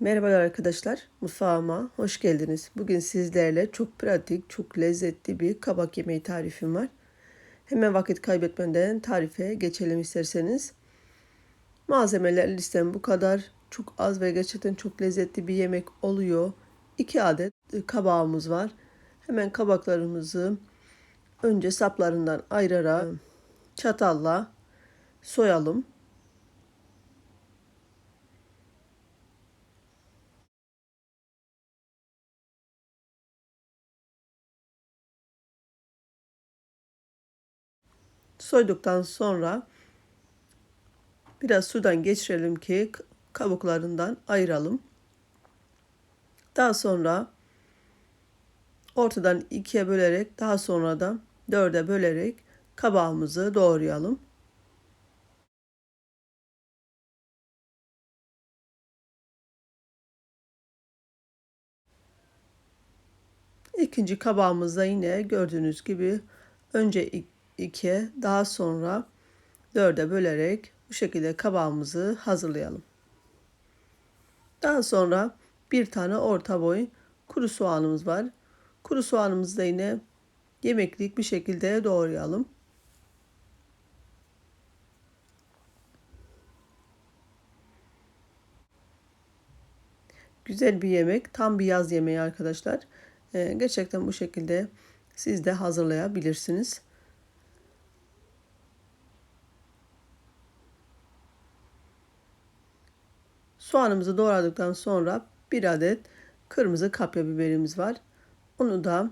Merhabalar arkadaşlar, mutfağıma hoş geldiniz. Bugün sizlerle çok pratik, çok lezzetli bir kabak yemeği tarifim var. Hemen vakit kaybetmeden tarife geçelim isterseniz. Malzemeler listem bu kadar. Çok az ve gerçekten çok lezzetli bir yemek oluyor. 2 adet kabağımız var. Hemen kabaklarımızı önce saplarından ayırarak çatalla soyalım. Soyduktan sonra biraz sudan geçirelim ki kabuklarından ayıralım. Daha sonra ortadan ikiye bölerek daha sonra da dörde bölerek kabağımızı doğrayalım. İkinci kabağımızda yine gördüğünüz gibi önce ikiye daha sonra dörde bölerek bu şekilde kabağımızı hazırlayalım. Daha sonra bir tane orta boy kuru soğanımız var. Kuru soğanımızı da yine yemeklik bir şekilde doğrayalım. Güzel bir yemek. Tam bir yaz yemeği arkadaşlar. Ee, gerçekten bu şekilde siz de hazırlayabilirsiniz. Soğanımızı doğradıktan sonra bir adet kırmızı kapya biberimiz var. Onu da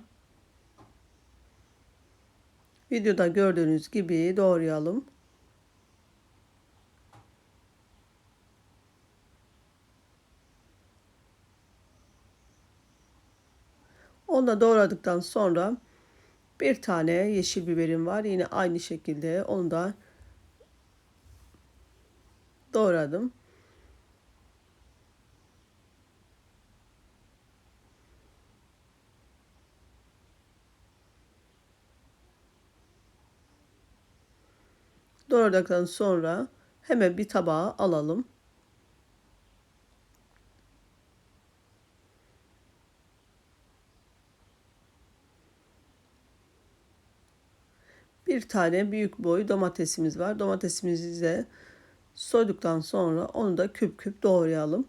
videoda gördüğünüz gibi doğrayalım. Onu da doğradıktan sonra bir tane yeşil biberim var. Yine aynı şekilde onu da doğradım. Doğradıktan sonra hemen bir tabağa alalım. Bir tane büyük boy domatesimiz var. Domatesimizi de soyduktan sonra onu da küp küp doğrayalım.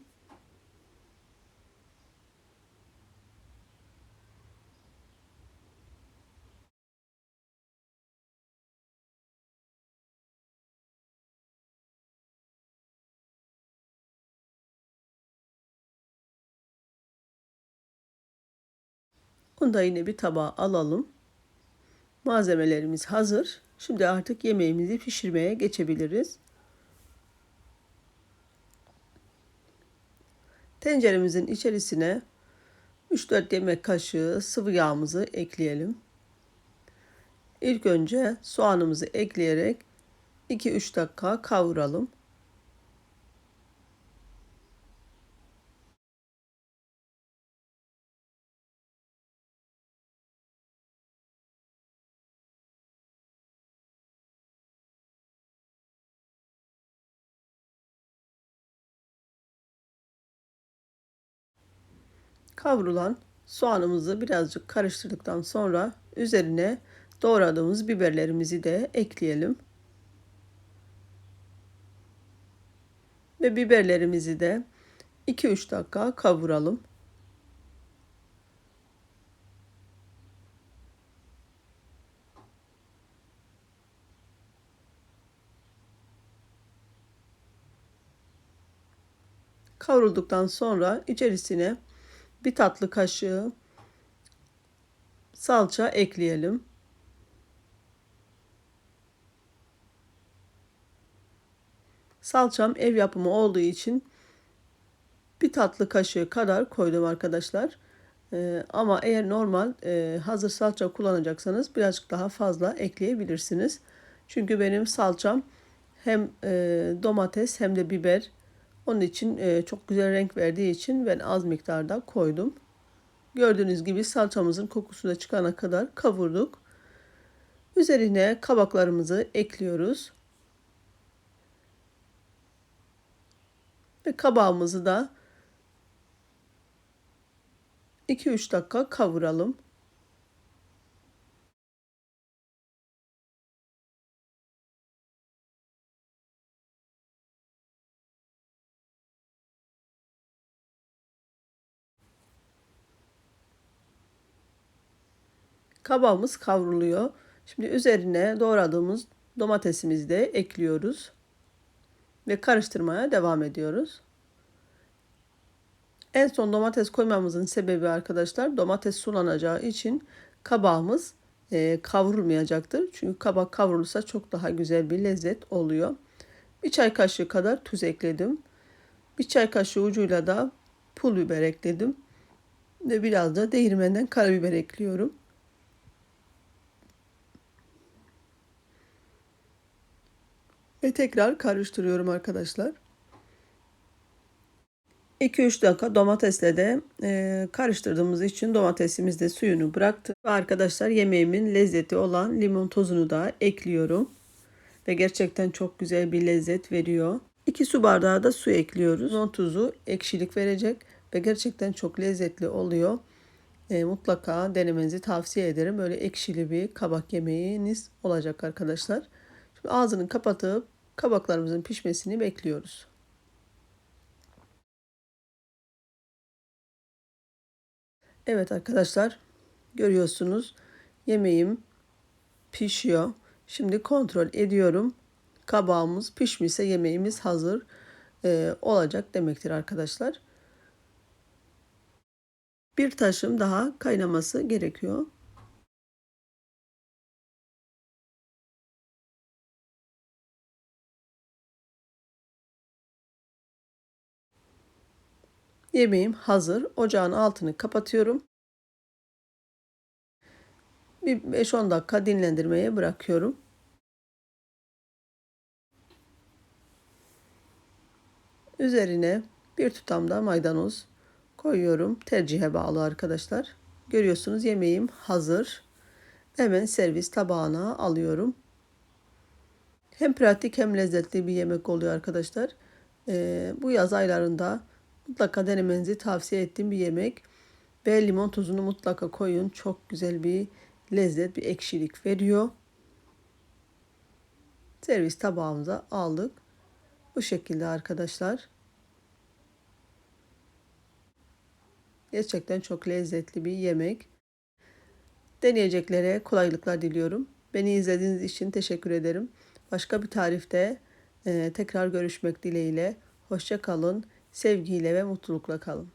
Onu da yine bir tabağa alalım. Malzemelerimiz hazır. Şimdi artık yemeğimizi pişirmeye geçebiliriz. Tenceremizin içerisine 3-4 yemek kaşığı sıvı yağımızı ekleyelim. İlk önce soğanımızı ekleyerek 2-3 dakika kavuralım. Kavrulan soğanımızı birazcık karıştırdıktan sonra üzerine doğradığımız biberlerimizi de ekleyelim. Ve biberlerimizi de 2-3 dakika kavuralım. Kavrulduktan sonra içerisine bir tatlı kaşığı salça ekleyelim. Salçam ev yapımı olduğu için bir tatlı kaşığı kadar koydum arkadaşlar. Ee, ama eğer normal e, hazır salça kullanacaksanız birazcık daha fazla ekleyebilirsiniz. Çünkü benim salçam hem e, domates hem de biber onun için e, çok güzel renk verdiği için ben az miktarda koydum. Gördüğünüz gibi salçamızın kokusu da çıkana kadar kavurduk. Üzerine kabaklarımızı ekliyoruz. Ve kabağımızı da 2-3 dakika kavuralım. Kabağımız kavruluyor. Şimdi üzerine doğradığımız domatesimizi de ekliyoruz. Ve karıştırmaya devam ediyoruz. En son domates koymamızın sebebi arkadaşlar domates sulanacağı için kabağımız e, kavrulmayacaktır. Çünkü kabak kavrulursa çok daha güzel bir lezzet oluyor. Bir çay kaşığı kadar tuz ekledim. Bir çay kaşığı ucuyla da pul biber ekledim. Ve biraz da değirmenden karabiber ekliyorum. Ve tekrar karıştırıyorum arkadaşlar. 2-3 dakika domatesle de e, karıştırdığımız için domatesimiz de suyunu bıraktı. Arkadaşlar yemeğimin lezzeti olan limon tozunu da ekliyorum. Ve gerçekten çok güzel bir lezzet veriyor. 2 su bardağı da su ekliyoruz. Limon tuzu ekşilik verecek ve gerçekten çok lezzetli oluyor. E, mutlaka denemenizi tavsiye ederim. Böyle ekşili bir kabak yemeğiniz olacak arkadaşlar. Şimdi ağzını kapatıp kabaklarımızın pişmesini bekliyoruz. Evet arkadaşlar görüyorsunuz yemeğim pişiyor. Şimdi kontrol ediyorum. Kabağımız pişmişse yemeğimiz hazır e, olacak demektir arkadaşlar. Bir taşım daha kaynaması gerekiyor. Yemeğim hazır. Ocağın altını kapatıyorum. Bir 5-10 dakika dinlendirmeye bırakıyorum. Üzerine bir tutam da maydanoz koyuyorum. Tercihe bağlı arkadaşlar. Görüyorsunuz yemeğim hazır. Hemen servis tabağına alıyorum. Hem pratik hem lezzetli bir yemek oluyor arkadaşlar. Ee, bu yaz aylarında Mutlaka denemenizi tavsiye ettiğim bir yemek. Ve limon tuzunu mutlaka koyun. Çok güzel bir lezzet, bir ekşilik veriyor. Servis tabağımıza aldık. Bu şekilde arkadaşlar. Gerçekten çok lezzetli bir yemek. Deneyeceklere kolaylıklar diliyorum. Beni izlediğiniz için teşekkür ederim. Başka bir tarifte tekrar görüşmek dileğiyle. Hoşça kalın sevgiyle ve mutlulukla kalın.